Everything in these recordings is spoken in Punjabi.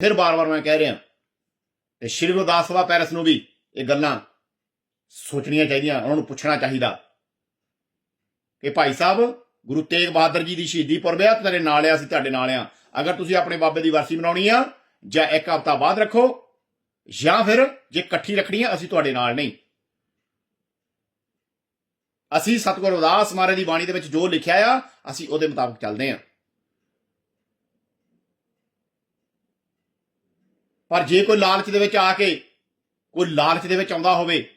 ਫਿਰ ਬਾਰ-ਬਾਰ ਮੈਂ ਕਹਿ ਰਿਹਾ, ਤੇ ਸ਼੍ਰੀ ਗੁਰਦਾਸ ਸਭਾ ਪੈਰਸ ਨੂੰ ਵੀ ਇਹ ਗੱਲਾਂ ਸੋਚਣੀਆਂ ਚਾਹੀਦੀਆਂ, ਉਹਨਾਂ ਨੂੰ ਪੁੱਛਣਾ ਚਾਹੀਦਾ। ਕਿ ਭਾਈ ਸਾਹਿਬ, ਗੁਰੂ ਤੇਗ ਬਹਾਦਰ ਜੀ ਦੀ ਸ਼ਹੀਦੀ ਪੁਰਬ ਆ, ਤੇਰੇ ਨਾਲ ਆ, ਅਸੀਂ ਤੁਹਾਡੇ ਨਾਲ ਆ। ਅਗਰ ਤੁਸੀਂ ਆਪਣੇ ਬਾਬੇ ਦੀ ਵਰਸੀ ਮਨਾਉਣੀ ਆ, ਜਾਂ ਇੱਕ ਹਫ਼ਤਾ ਬਾਅਦ ਰੱਖੋ, ਜਾਂ ਫਿਰ ਜੇ ਇਕੱਠੀ ਰੱਖਣੀ ਆ, ਅਸੀਂ ਤੁਹਾਡੇ ਨਾਲ ਨਹੀਂ। ਅਸੀਂ ਸਤਿਗੁਰੂ ਰਵਿਦਾਸ ਮਹਾਰਾਜ ਦੀ ਬਾਣੀ ਦੇ ਵਿੱਚ ਜੋ ਲਿਖਿਆ ਆ, ਅਸੀਂ ਉਹਦੇ ਮੁਤਾਬਕ ਚੱਲਦੇ ਆ। ਪਰ ਜੇ ਕੋਈ ਲਾਲਚ ਦੇ ਵਿੱਚ ਆ ਕੇ ਕੋਈ ਲਾਲਚ ਦੇ ਵਿੱਚ ਆਉਂਦਾ ਹੋਵੇ,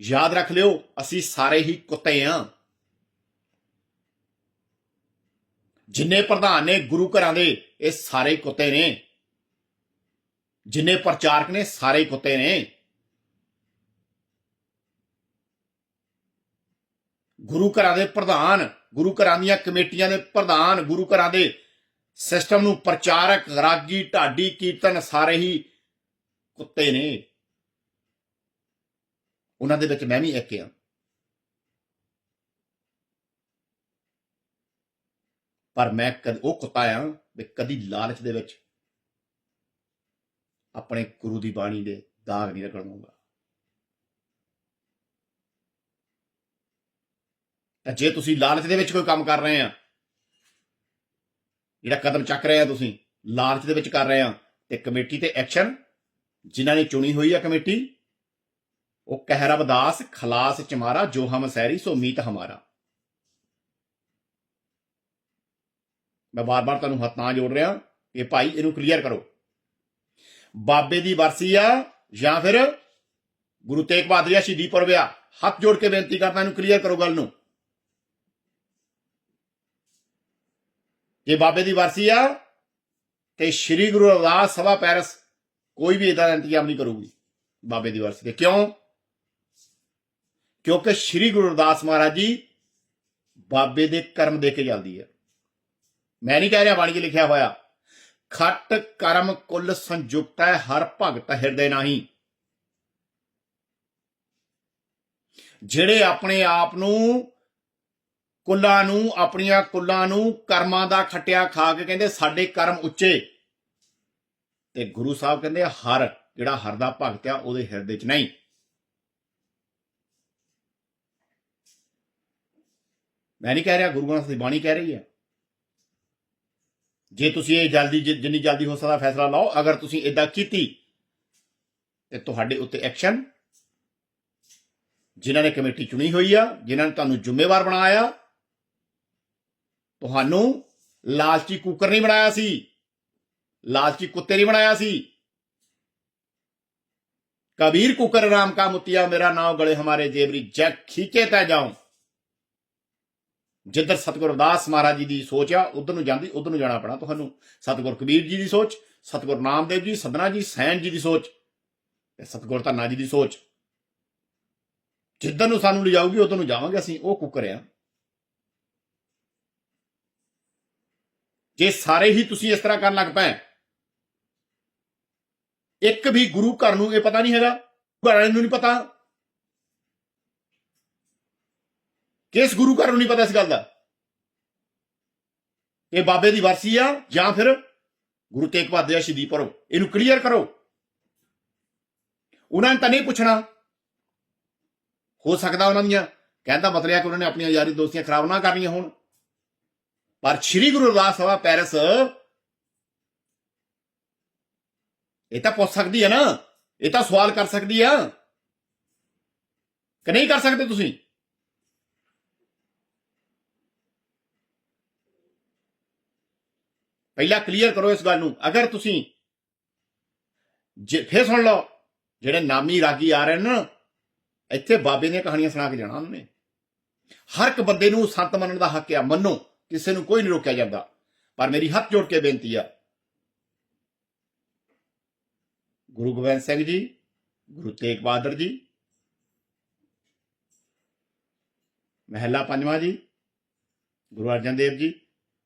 ਯਾਦ ਰੱਖ ਲਿਓ, ਅਸੀਂ ਸਾਰੇ ਹੀ ਕੁੱਤੇ ਆ। ਜਿੰਨੇ ਪ੍ਰਧਾਨ ਨੇ ਗੁਰੂ ਘਰਾਂ ਦੇ, ਇਹ ਸਾਰੇ ਕੁੱਤੇ ਨੇ। ਜਿੰਨੇ ਪ੍ਰਚਾਰਕ ਨੇ, ਸਾਰੇ ਹੀ ਕੁੱਤੇ ਨੇ। ਗੁਰੂ ਘਰਾਂ ਦੇ ਪ੍ਰਧਾਨ, ਗੁਰੂ ਘਰਾਂ ਦੀਆਂ ਕਮੇਟੀਆਂ ਦੇ ਪ੍ਰਧਾਨ, ਗੁਰੂ ਘਰਾਂ ਦੇ ਸਿਸਟਮ ਨੂੰ ਪ੍ਰਚਾਰਕ ਰਾਗੀ ਢਾਡੀ ਕੀਰਤਨ ਸਾਰੇ ਹੀ ਕੁੱਤੇ ਨੇ। ਉਹਨਾਂ ਦੇ ਵਿੱਚ ਮੈਂ ਵੀ ਇੱਕ ਹਾਂ। ਪਰ ਮੈਂ ਕਦ, ਉਹ ਕੁੱਤਾ ਆ ਵੀ ਕਦੀ ਲਾਲਚ ਦੇ ਵਿੱਚ ਆਪਣੇ ਗੁਰੂ ਦੀ ਬਾਣੀ ਦੇ ਦਾਗ ਨਹੀਂ ਰਗੜ ਦੂੰਗਾ ਤਾਂ ਜੇ ਤੁਸੀਂ ਲਾਲਚ ਦੇ ਵਿੱਚ ਕੋਈ ਕੰਮ ਕਰ ਰਹੇ ਆ ਜਿਹੜਾ ਕਦਮ ਚੱਕ ਰਹੇ ਆ ਤੁਸੀਂ, ਲਾਲਚ ਦੇ ਵਿੱਚ ਕਰ ਰਹੇ ਆ। ਤੇ ਕਮੇਟੀ ਤੇ ਐਕਸ਼ਨ ਜਿਨ੍ਹਾਂ ਨੇ ਚੁਣੀ ਹੋਈ ਆ ਕਮੇਟੀ, ਉਹ ਕਹਿ ਰਬਦਾਸ ਖਲਾਸ ਚਮਾਰਾ ਜੋ ਹਮ ਸਹਿਰੀ ਸੋ ਮੀਤ ਹਮਾਰਾ। ਮੈਂ ਬਾਰ-ਬਾਰ ਤੁਹਾਨੂੰ ਹੱਥ ਨਾਲ ਜੋੜ ਰਿਹਾ, ਕਿ ਭਾਈ ਇਹਨੂੰ ਕਲੀਅਰ ਕਰੋ। ਬਾਬੇ ਦੀ ਵਰਸੀ ਆ, ਜਾਂ ਫਿਰ ਗੁਰੂ ਤੇਗ ਬਹਾਦਰ ਜੀ ਸ਼ਹੀਦੀ ਪੁਰਬ ਆ। ਹੱਥ ਜੋੜ ਕੇ ਬੇਨਤੀ ਕਰਦਾ ਇਹਨੂੰ ਕਲੀਅਰ ਕਰੋ ਗੱਲ ਨੂੰ। ਜੇ ਬਾਬੇ ਦੀ ਵਰਸੀ ਆ, ਤੇ ਸ੍ਰੀ ਗੁਰੂ ਰਵਿਦਾਸ ਸਭਾ ਪੈਰਸ ਕੋਈ ਵੀ ਇਦਾਂ ਦਾ ਇੰਤਜ਼ਾਮ ਨਹੀਂ ਕਰੂਗੀ, ਬਾਬੇ ਦੀ ਵਰਸੀ ਤੇ। ਕਿਉਂ? ਕਿਉਂਕਿ ਸ੍ਰੀ ਗੁਰੂ ਰਵਿਦਾਸ ਮਹਾਰਾਜ ਜੀ ਬਾਬੇ ਦੇ ਕਰਮ ਦੇ ਕੇ ਜਾਂਦੀ ਹੈ ਮੈਂ ਨਹੀਂ ਕਹਿ ਰਿਹਾ ਬਾਣੀ 'ਚ ਲਿਖਿਆ ਹੋਇਆ, ਖੱਟ ਕਰਮ ਕੁੱਲ ਸੰਯੁਕਤ ਹੈ, ਹਰ ਭਗਤ ਹਿਰਦੇ ਨਹੀਂ। ਜਿਹੜੇ ਆਪਣੇ ਆਪ ਨੂੰ ਕੁੱਲਾਂ ਨੂੰ, ਆਪਣੀਆਂ ਕੁੱਲਾਂ ਨੂੰ ਕਰਮਾਂ ਦਾ ਖੱਟਿਆ ਖਾ ਕੇ ਕਹਿੰਦੇ ਸਾਡੇ ਕਰਮ ਉੱਚੇ। ਤੇ ਗੁਰੂ ਸਾਹਿਬ ਕਹਿੰਦੇ ਹਰ, ਜਿਹੜਾ ਹਰ ਦਾ ਭਗਤ ਆ, ਉਹਦੇ ਹਿਰਦੇ 'ਚ ਨਹੀਂ। ਮੈਂ ਨਹੀਂ ਕਹਿ ਰਿਹਾ, ਗੁਰੂ ਗ੍ਰੰਥ ਦੀ ਬਾਣੀ ਕਹਿ ਰਹੀ ਹੈ ਜੇ ਤੁਸੀਂ ਇਹ ਜਲਦੀ ਜਿੰਨੀ ਜਲਦੀ ਹੋ ਸਕਦਾ ਫੈਸਲਾ ਲਓ, ਅਗਰ ਤੁਸੀਂ ਇਦਾਂ ਕੀਤੀ, ਤੇ ਤੁਹਾਡੇ ਉੱਤੇ ਐਕਸ਼ਨ, ਜਿਨ੍ਹਾਂ ਨੇ ਕਮੇਟੀ ਚੁਣੀ ਹੋਈ ਆ, ਜਿਨ੍ਹਾਂ ਨੇ ਤੁਹਾਨੂੰ ਜ਼ਿੰਮੇਵਾਰ ਬਣਾਇਆ ਤੁਹਾਨੂੰ ਲਾਲਚੀ ਕੁੱਕਰ ਨਹੀਂ ਬਣਾਇਆ ਸੀ। ਲਾਲਚੀ ਕੁੱਤੇ ਨਹੀਂ ਬਣਾਇਆ ਸੀ। ਕਬੀਰ ਕੁੱਕਰ ਰਾਮ ਕਾ ਮੁਤਿਆ, ਮੇਰਾ ਨਾਮ ਗਲੇ ਹਮਾਰੇ ਜੇਬਰੀ ਜੈ ਖੀਚੇ ਤੈ ਜਾਉ। ਜਿੱਧਰ ਸਤਿਗੁਰ ਅਰਦਾਸ ਮਹਾਰਾਜ ਜੀ ਦੀ ਸੋਚ ਆ, ਉਧਰ ਨੂੰ ਜਾਂਦੀ, ਉਧਰ ਨੂੰ ਜਾਣਾ ਪੈਣਾ ਤੁਹਾਨੂੰ। ਸਤਿਗੁਰ ਕਬੀਰ ਜੀ ਦੀ ਸੋਚ, ਸਤਿਗੁਰ ਨਾਮਦੇਵ ਜੀ ਸਦਨਾ ਜੀ, ਸੈਨ ਜੀ ਦੀ ਸੋਚ ਤੇ ਸਤਿਗੁਰ ਧੰਨਾ ਜੀ ਦੀ ਸੋਚ। ਜਿੱਧਰ ਨੂੰ ਸਾਨੂੰ ਲਿਜਾਊਗੀ, ਉਧਰ ਨੂੰ ਜਾਵਾਂਗੇ ਅਸੀਂ, ਉਹ ਕੁੱਕਰ ਜੇ ਸਾਰੇ ਹੀ ਤੁਸੀਂ ਇਸ ਤਰ੍ਹਾਂ ਕਰਨ ਲੱਗ ਪਏ, ਇੱਕ ਵੀ ਗੁਰੂ ਘਰ ਨੂੰ ਇਹ ਪਤਾ ਨਹੀਂ ਹੈਗਾ ਘਰ ਵਾਲੇ ਨੂੰ ਨਹੀਂ ਪਤਾ। ਕਿਸ ਗੁਰੂ ਘਰ ਨੂੰ ਨਹੀਂ ਪਤਾ ਇਸ ਗੱਲ ਦਾ? ਇਹ ਬਾਬੇ ਦੀ ਵਰਸੀ ਆ, ਜਾਂ ਫਿਰ ਗੁਰੂ ਤੇਗ ਬਹਾਦਰ ਜੀ ਸ਼ਹੀਦੀ ਪਰੋ ਇਹਨੂੰ ਕਲੀਅਰ ਕਰੋ। ਉਹਨਾਂ ਨੇ ਤਾਂ ਨਹੀਂ ਪੁੱਛਣਾ। ਹੋ ਸਕਦਾ ਉਹਨਾਂ ਦੀਆਂ ਕਹਿੰਦਾ ਮਤਲਬ ਹੈ ਕਿ ਉਹਨਾਂ ਨੇ ਆਪਣੀਆਂ ਯਾਰੀ ਦੋਸਤੀਆਂ ਖਰਾਬ ਨਾ ਕਰਨੀਆਂ ਹੋਣ। ਪਰ ਸ੍ਰੀ ਗੁਰੂ ਰਵਿਦਾਸ ਸਭਾ ਪੈਰਿਸ ਇਹ ਤਾਂ ਪੁੱਛ ਸਕਦੀ ਹੈ ਨਾ, ਇਹ ਤਾਂ ਸਵਾਲ ਕਰ ਸਕਦੀ ਆ। ਕਿ ਨਹੀਂ ਕਰ ਸਕਦੇ ਤੁਸੀਂ? ਪਹਿਲਾਂ ਕਲੀਅਰ ਕਰੋ ਇਸ ਗੱਲ ਨੂੰ। ਅਗਰ ਤੁਸੀਂ ਜੇ ਫੇਰ ਸੁਣ ਲਓ, ਜਿਹੜੇ ਨਾਮੀ ਰਾਗੀ ਆ ਰਹੇ ਨੇ, ਇੱਥੇ ਬਾਬੇ ਦੀਆਂ ਕਹਾਣੀਆਂ ਸੁਣਾ ਕੇ ਜਾਣਾ ਉਹਨਾਂ ਨੇ। ਹਰ ਇੱਕ ਬੰਦੇ ਨੂੰ ਸੰਤ ਮੰਨਣ ਦਾ ਹੱਕ ਆ, ਮੰਨੋ। ਕਿਸੇ ਨੂੰ ਕੋਈ ਨਹੀਂ ਰੋਕਿਆ ਜਾਂਦਾ। ਪਰ ਮੇਰੀ ਹੱਥ ਜੋੜ ਕੇ ਬੇਨਤੀ ਆ। ਗੁਰੂ ਗੋਬਿੰਦ ਸਿੰਘ ਜੀ, ਗੁਰੂ ਤੇਗ ਬਹਾਦਰ ਜੀ, ਮਹਿਲਾ ਪੰਜਵਾਂ ਜੀ, ਗੁਰੂ ਅਰਜਨ ਦੇਵ ਜੀ,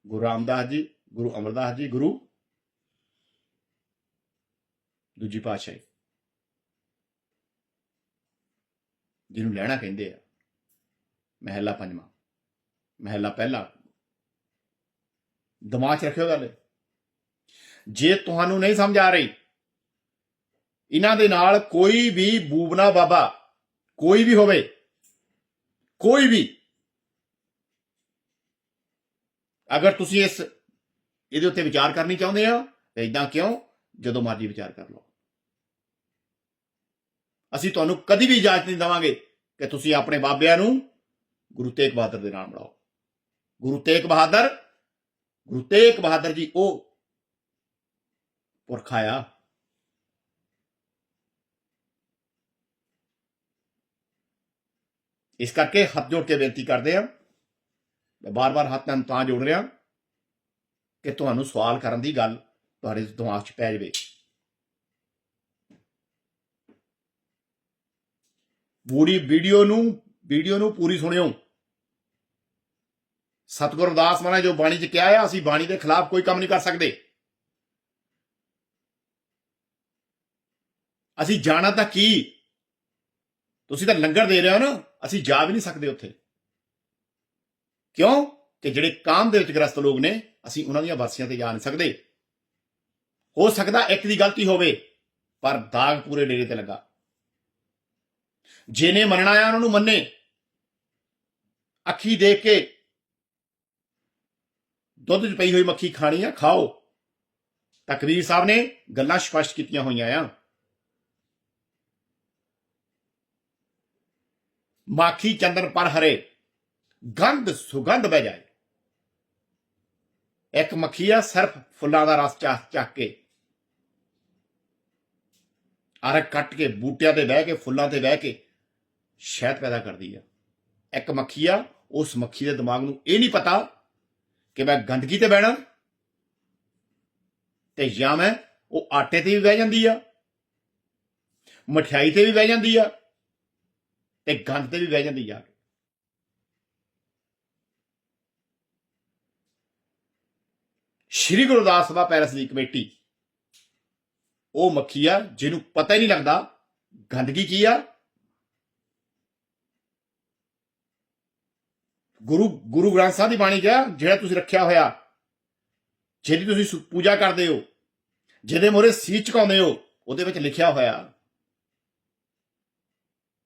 ਗੁਰੂ ਰਾਮਦਾਸ ਜੀ, ਗੁਰੂ ਅਮਰਦਾਸ ਜੀ, ਗੁਰੂ ਦੂਜੀ ਪਾਤਸ਼ਾਹੀ, ਜਿਹਨੂੰ ਲੈਣਾ ਕਹਿੰਦੇ ਆ। ਮਹਿਲਾ ਪੰਜਵਾਂ, ਮਹਿਲਾ ਪਹਿਲਾ ਦਿਮਾਗ 'ਚ ਰੱਖਿਓ ਗੱਲ। ਜੇ ਤੁਹਾਨੂੰ ਨਹੀਂ ਸਮਝ ਆ ਰਹੀ, ਇਹਨਾਂ ਦੇ ਨਾਲ ਕੋਈ ਵੀ ਬੂਬਨਾ ਬਾਬਾ, ਕੋਈ ਵੀ ਹੋਵੇ, ਕੋਈ ਵੀ, ਅਗਰ ਤੁਸੀਂ ਇਸ, ਇਹਦੇ ਉੱਤੇ ਵਿਚਾਰ ਕਰਨੀ ਚਾਹੁੰਦੇ ਹੋ, ਤਾਂ ਇਦਾਂ ਕਿਉਂ? ਜਦੋਂ ਮਰਜ਼ੀ ਵਿਚਾਰ ਕਰ ਲਓ। ਅਸੀਂ ਤੁਹਾਨੂੰ ਕਦੀ ਵੀ ਇਜਾਜ਼ਤ ਨਹੀਂ ਦੇਵਾਂਗੇ ਕਿ ਤੁਸੀਂ ਆਪਣੇ ਬਾਬਿਆਂ ਨੂੰ ਗੁਰੂ ਤੇਗ ਬਹਾਦਰ ਦੇ ਨਾਮ ਬਣਾਓ ਗੁਰੂ ਤੇਗ ਬਹਾਦਰ ਗੁਰੂ ਤੇਗ ਬਹਾਦਰ ਜੀ ਉਹ ਪੁਰਖ ਆਇਆ। ਇਸ ਕਰਕੇ ਹੱਥ ਜੋੜ ਕੇ ਬੇਨਤੀ ਕਰਦੇ ਆ ਮੈਂ ਬਾਰ-ਬਾਰ ਹੱਥ ਨਾਲ ਤਾਂ ਜੋੜ ਰਿਹਾ ਕਿ ਤੁਹਾਨੂੰ ਸਵਾਲ ਕਰਨ ਦੀ ਗੱਲ ਤੁਹਾਡੇ ਦਿਮਾਗ 'ਚ ਪੈ ਜਾਵੇ। ਪੂਰੀ ਵੀਡੀਓ ਨੂੰ ਵੀਡੀਓ ਨੂੰ ਪੂਰੀ ਸੁਣਿਓ। ਸਤਿਗੁਰ ਅਰਦਾਸ ਮਹਾਰਾਜ, ਜੋ ਬਾਣੀ 'ਚ ਕਿਹਾ ਆ, ਅਸੀਂ ਬਾਣੀ ਦੇ ਖਿਲਾਫ ਕੋਈ ਕੰਮ ਨਹੀਂ ਕਰ ਸਕਦੇ। ਅਸੀਂ ਜਾਣਾ ਤਾਂ ਕੀ? ਤੁਸੀਂ ਤਾਂ ਲੰਗਰ ਦੇ ਰਹੇ ਹੋ ਨਾ, ਅਸੀਂ ਜਾ ਵੀ ਨਹੀਂ ਸਕਦੇ ਉੱਥੇ। ਕਿਉਂ? ਕਿ ਜਿਹੜੇ ਕਾਮ ਦੇ ਵਿੱਚ ਗ੍ਰਸਤ ਲੋਕ ਨੇ, ਅਸੀਂ ਉਹਨਾਂ ਦੀਆਂ ਵਰਸੀਆਂ ਤੇ ਜਾ ਨਹੀਂ ਸਕਦੇ। ਹੋ ਸਕਦਾ ਇੱਕ ਦੀ ਗਲਤੀ ਹੋਵੇ, ਪਰ ਦਾਗ ਪੂਰੇ ਡੇਰੇ ਤੇ ਲੱਗਾ। ਜਿਹਨੇ ਮੰਨਣਾ ਆ, ਉਹਨਾਂ ਨੂੰ ਮੰਨੇ। ਅੱਖੀ ਦੇਖ ਕੇ ਦੁੱਧ 'ਚ ਪਈ ਹੋਈ ਮੱਖੀ ਖਾਣੀ ਆ, ਖਾਓ। ਤਾਂ ਕਬੀਰ ਸਾਹਿਬ ਨੇ ਗੱਲਾਂ ਸਪਸ਼ਟ ਕੀਤੀਆਂ ਹੋਈਆਂ ਆ। ਮਾਖੀ ਚੰਦਨ ਪਰ ਹਰੇ, ਗੰਧ ਸੁਗੰਧ ਬਹਿ ਜਾਏ। ਇੱਕ ਮੱਖੀ ਆ, ਸਿਰਫ ਫੁੱਲਾਂ ਦਾ ਰਸ ਚਾਹ ਚੱਕ ਕੇ। ਅਰ ਕੱਟ ਕੇ ਬੂਟਿਆਂ ਤੇ ਬਹਿ ਕੇ, ਫੁੱਲਾਂ ਤੇ ਬਹਿ ਕੇ ਸ਼ਹਿਦ ਪੈਦਾ ਕਰਦੀ ਆ। ਇੱਕ ਮੱਖੀ ਆ, ਉਸ ਮੱਖੀ ਦੇ ਦਿਮਾਗ ਨੂੰ ਇਹ ਨਹੀਂ ਪਤਾ ਕਿ ਮੈਂ ਗੰਦਗੀ ਤੇ ਬਹਿਣਾ ਤੇ ਜਾਂ ਮੈਂ ਉਹ ਆਟੇ ਤੇ ਵੀ ਬਹਿ ਜਾਂਦੀ ਆ, ਮਠਿਆਈ ਤੇ ਵੀ ਬਹਿ ਜਾਂਦੀ ਆ ਤੇ ਗੰਦ ਤੇ ਵੀ ਬਹਿ ਜਾਂਦੀ ਆ। ਸ਼੍ਰੀ ਗੁਰਦਾਸ ਸਭਾ ਪੈਰਸ ਦੀ ਕਮੇਟੀ, ਉਹ ਮੱਖੀ ਆ, ਜਿਹਨੂੰ ਪਤਾ ਹੀ ਨਹੀਂ ਲੱਗਦਾ ਗੰਦਗੀ ਕੀ ਆ ਗੁਰੂ ਗੁਰੂ ਗ੍ਰੰਥ ਸਾਹਿਬ ਦੀ ਬਾਣੀ ਕਿਹਾ, ਜਿਹੜਾ ਤੁਸੀਂ ਰੱਖਿਆ ਹੋਇਆ, ਜਿਹਦੀ ਤੁਸੀਂ ਪੂਜਾ ਕਰਦੇ ਹੋ, ਜਿਹਦੇ ਮੋਰੇ ਸੀਚ ਝੁਕਾਉਂਦੇ ਹੋ, ਉਹਦੇ ਵਿੱਚ ਲਿਖਿਆ ਹੋਇਆ,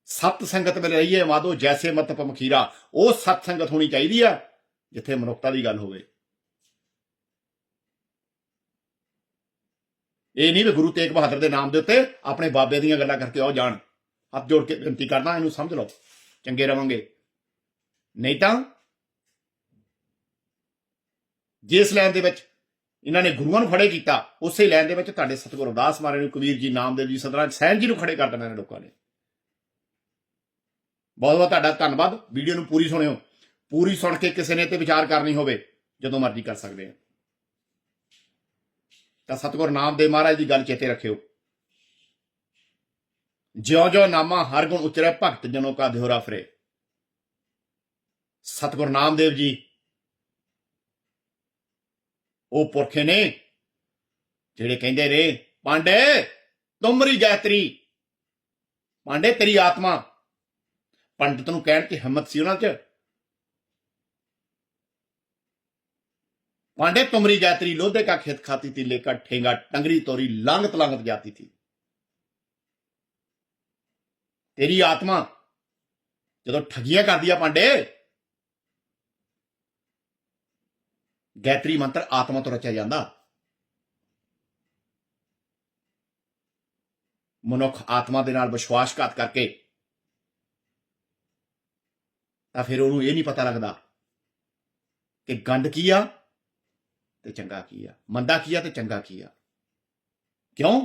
ਸਤ ਸੰਗਤ ਮਿਲ ਰਹੀ ਹੈ ਮਾਦੋ ਜੈਸੇ ਮਤ ਪਮਖੀਰਾ ਉਹ ਸਤ ਸੰਗਤ ਹੋਣੀ ਚਾਹੀਦੀ ਆ, ਜਿੱਥੇ ਮਨੁੱਖਤਾ ਦੀ ਗੱਲ ਹੋਵੇ। ਇਹ ਨਹੀਂ ਵੀ ਗੁਰੂ ਤੇਗ ਬਹਾਦਰ ਦੇ ਨਾਮ ਦੇ ਉੱਤੇ ਆਪਣੇ ਬਾਬੇ ਦੀਆਂ ਗੱਲਾਂ ਕਰਕੇ ਆਓ ਜਾਣ। ਹੱਥ ਜੋੜ ਕੇ ਬੇਨਤੀ ਕਰਦਾ, ਇਹਨੂੰ ਸਮਝ ਲਓ। ਚੰਗੇ ਰਵਾਂਗੇ। ਨਹੀਂ ਤਾਂ ਜਿਸ ਲੈਣ ਦੇ ਵਿੱਚ ਇਹਨਾਂ ਨੇ ਗੁਰੂਆਂ ਨੂੰ ਖੜੇ ਕੀਤਾ, ਉਸੇ ਲੈਣ ਦੇ ਵਿੱਚ ਤੁਹਾਡੇ ਸਤਿਗੁਰੂ ਅਰਦਾਸ ਮਾਰੇ ਨੂੰ, ਕਬੀਰ ਜੀ, ਨਾਮਦੇਵ ਜੀ, ਸਤਨਾਮ ਸੈਨ ਜੀ ਨੂੰ ਖੜੇ ਕਰ ਦੇਣਾ ਇਹਨਾਂ ਲੋਕਾਂ ਨੇ। ਬਹੁਤ ਬਹੁਤ ਤੁਹਾਡਾ ਧੰਨਵਾਦ। ਵੀਡੀਓ ਨੂੰ ਪੂਰੀ ਸੁਣਿਓ। ਪੂਰੀ ਸੁਣ ਕੇ ਕਿਸੇ ਨੇ ਤੇ ਵਿਚਾਰ ਕਰਨੀ ਹੋਵੇ, ਜਦੋਂ ਮਰਜ਼ੀ ਕਰ ਸਕਦੇ ਆ। ਤਾਂ ਸਤਿਗੁਰ ਨਾਮਦੇਵ ਮਹਾਰਾਜ ਦੀ ਗੱਲ ਚੇਤੇ ਰੱਖਿਓ। ਜਿਉਂ ਜਿਉਂ ਨਾਮਾ ਹਰ ਗੁਣ ਉਚਰੇ, ਭਗਤ ਜਨੋ ਕਾ ਦਿਹਰਾ ਫਰੇ। ਸਤਿਗੁਰ ਨਾਮਦੇਵ ਜੀ ਉਹ ਪੁਰਖੇ ਨੇ ਜਿਹੜੇ ਕਹਿੰਦੇ ਨੇ ਪਾਂਡੇ ਤੁਮਰੀ ਗਾਇਤਰੀ ਪਾਂਡੇ ਤੇਰੀ ਆਤਮਾ ਪੰਡਤ ਨੂੰ ਕਹਿਣ ਦੀ ਹਿੰਮਤ ਸੀ ਉਹਨਾਂ 'ਚ पांडे तुमरी गायत्री लोधे का खेत खाती थी लेकर ठेंगा टंगरी तोरी लांगत लांगत जाती थी तेरी आत्मा ਜਦੋਂ ਠਗੀਆਂ ਕਰਦੀ ਆ ਪਾਂਡੇ ਗਾਇਤਰੀ ਮੰਤਰ ਆਤਮਾ ਤੋਂ ਰਚਿਆ ਜਾਂਦਾ। ਮਨੁੱਖ ਆਤਮਾ ਦੇ ਨਾਲ ਵਿਸ਼ਵਾਸਘਾਤ ਕਰਕੇ ਤਾਂ ਫਿਰ ਉਹਨੂੰ ਇਹ ਨਹੀਂ ਪਤਾ ਲੱਗਦਾ ਕਿ ਗੰਦ ਕੀ ਆ ਤੇ ਚੰਗਾ ਕੀ ਆ, ਮੰਦਾ ਕੀ ਆ ਤੇ ਚੰਗਾ ਕੀ ਆ। ਕਿਉਂ?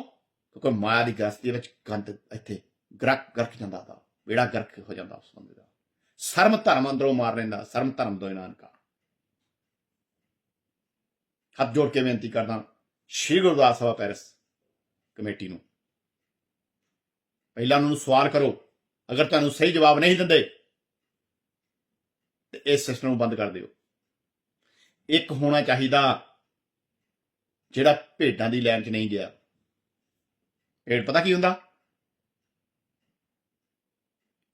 ਕਿਉਂਕਿ ਮਾਇਆ ਦੀ ਗ੍ਰਸਤੀ ਵਿੱਚ ਗੰਦ ਇੱਥੇ ਗਰਕ ਗਰਕ ਜਾਂਦਾ ਦਾ ਬੇੜਾ ਗਰਕ ਹੋ ਜਾਂਦਾ ਉਸ ਬੰਦੇ ਦਾ। ਸਰਮ ਧਰਮ ਅੰਦਰੋਂ ਮਾਰ ਲੈਂਦਾ ਸਰਮ ਧਰਮ ਦੋਇ ਨਾਨਕਾ ਹੱਥ ਜੋੜ ਕੇ ਬੇਨਤੀ ਕਰਦਾ ਸ਼੍ਰੀ ਗੁਰਦਾਸ ਸਭਾ ਪੈਰਿਸ ਕਮੇਟੀ ਨੂੰ। ਪਹਿਲਾਂ ਉਹਨਾਂ ਨੂੰ ਸਵਾਲ ਕਰੋ, ਅਗਰ ਤੁਹਾਨੂੰ ਸਹੀ ਜਵਾਬ ਨਹੀਂ ਦਿੰਦੇ, ਤੇ ਇਸ ਸਿਸਟਮ ਨੂੰ ਬੰਦ ਕਰ ਦਿਓ। ਇੱਕ ਹੋਣਾ ਚਾਹੀਦਾ, ਜਿਹੜਾ ਭੇਡਾਂ ਦੀ ਲਾਈਨ 'ਚ ਨਹੀਂ ਗਿਆ। ਭੇਡ ਪਤਾ ਕੀ ਹੁੰਦਾ?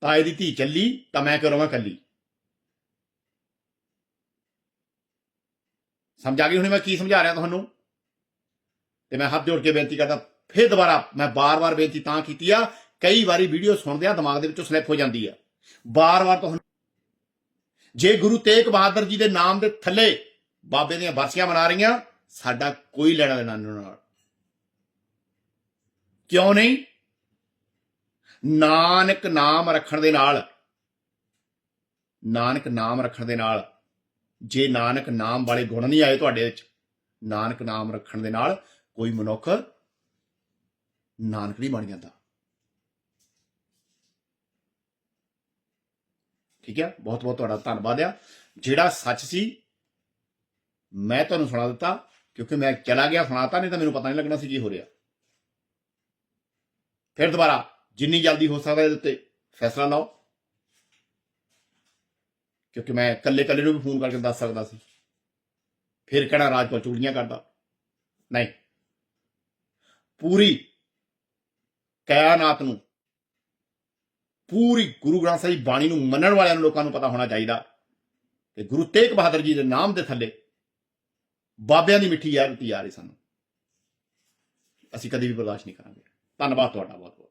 ਤਾਏ ਦੀ ਧੀ ਚੱਲੀ, ਤਾਂ ਮੈਂ ਕਰਾਂਗਾ ਕੱਲੀ ਸਮਝ ਆ ਗਈ ਹੁਣ ਮੈਂ ਕੀ ਸਮਝਾ ਰਿਹਾ ਤੁਹਾਨੂੰ? ਤੇ ਮੈਂ ਹੱਥ ਜੋੜ ਕੇ ਬੇਨਤੀ ਕਰਦਾ, ਫਿਰ ਦੁਬਾਰਾ ਮੈਂ ਬਾਰ-ਬਾਰ ਬੇਨਤੀ ਤਾਂ ਕੀਤੀ ਆ, ਕਈ ਵਾਰੀ ਵੀਡੀਓ ਸੁਣਦਿਆਂ ਦਿਮਾਗ ਦੇ ਵਿੱਚੋਂ ਸਲਿੱਪ ਹੋ ਜਾਂਦੀ ਆ। ਬਾਰ-ਬਾਰ ਤੁਹਾਨੂੰ ਜੇ ਗੁਰੂ ਤੇਗ ਬਹਾਦਰ ਜੀ ਦੇ ਨਾਮ ਦੇ ਥੱਲੇ ਬਾਬੇ ਦੀਆਂ ਬਰਸੀਆਂ ਮਨਾ ਰਹੀਆਂ, ਸਾਡਾ ਕੋਈ ਲੈਣਾ ਦੇਣਾ ਨਾਲ। ਕਿਉਂ ਨਹੀਂ? ਨਾਨਕ ਨਾਮ ਰੱਖਣ ਦੇ ਨਾਲ, ਨਾਨਕ ਨਾਮ ਰੱਖਣ ਦੇ ਨਾਲ ਜੇ ਨਾਨਕ ਨਾਮ ਵਾਲੇ ਗੁਣ ਨਹੀਂ ਆਏ ਤੁਹਾਡੇ ਵਿੱਚ, ਨਾਨਕ ਨਾਮ ਰੱਖਣ ਦੇ ਨਾਲ ਕੋਈ ਮਨੁੱਖ ਨਾਨਕ ਨਹੀਂ ਬਣ ਜਾਂਦਾ। ਠੀਕ ਹੈ? ਬਹੁਤ ਬਹੁਤ ਤੁਹਾਡਾ ਧੰਨਵਾਦ ਆ। ਜਿਹੜਾ ਸੱਚ ਸੀ, ਮੈਂ ਤੁਹਾਨੂੰ ਸੁਣਾ ਦਿੱਤਾ, ਕਿਉਂਕਿ ਮੈਂ ਚਲਾ ਗਿਆ, ਸੁਣਾਤਾ, ਨਹੀਂ ਤਾਂ ਮੈਨੂੰ ਪਤਾ ਨਹੀਂ ਲੱਗਣਾ ਸੀ ਕੀ ਹੋ ਰਿਹਾ। ਫਿਰ ਦੁਬਾਰਾ ਜਿੰਨੀ ਜਲਦੀ ਹੋ ਸਕਦਾ ਇਹਦੇ ਉੱਤੇ ਫੈਸਲਾ ਲਓ। ਕਿਉਂਕਿ ਮੈਂ ਇਕੱਲੇ ਇਕੱਲੇ ਨੂੰ ਵੀ ਫੋਨ ਕਰਕੇ ਦੱਸ ਸਕਦਾ ਸੀ। ਫਿਰ ਕਹਿਣਾ ਰਾਜਪਾਲ ਚੂੜੀਆਂ ਕਰਦਾ। ਨਹੀਂ। ਪੂਰੀ ਕਾਇਨਾਤ ਨੂੰ, ਪੂਰੀ ਗੁਰੂ ਗ੍ਰੰਥ ਸਾਹਿਬ ਬਾਣੀ ਨੂੰ ਮੰਨਣ ਵਾਲਿਆਂ ਨੂੰ ਲੋਕਾਂ ਨੂੰ ਪਤਾ ਹੋਣਾ ਚਾਹੀਦਾ ਕਿ ਗੁਰੂ ਤੇਗ ਬਹਾਦਰ ਜੀ ਦੇ ਨਾਮ ਦੇ ਥੱਲੇ ਬਾਬਿਆਂ ਦੀ ਮਿੱਠੀ ਯਾਰ ਦਿੱਤੀ ਜਾ ਰਹੀ ਸਾਨੂੰ। ਅਸੀਂ ਕਦੇ ਵੀ ਬਰਦਾਸ਼ਤ ਨਹੀਂ ਕਰਾਂਗੇ। ਧੰਨਵਾਦ ਤੁਹਾਡਾ ਬਹੁਤ ਬਹੁਤ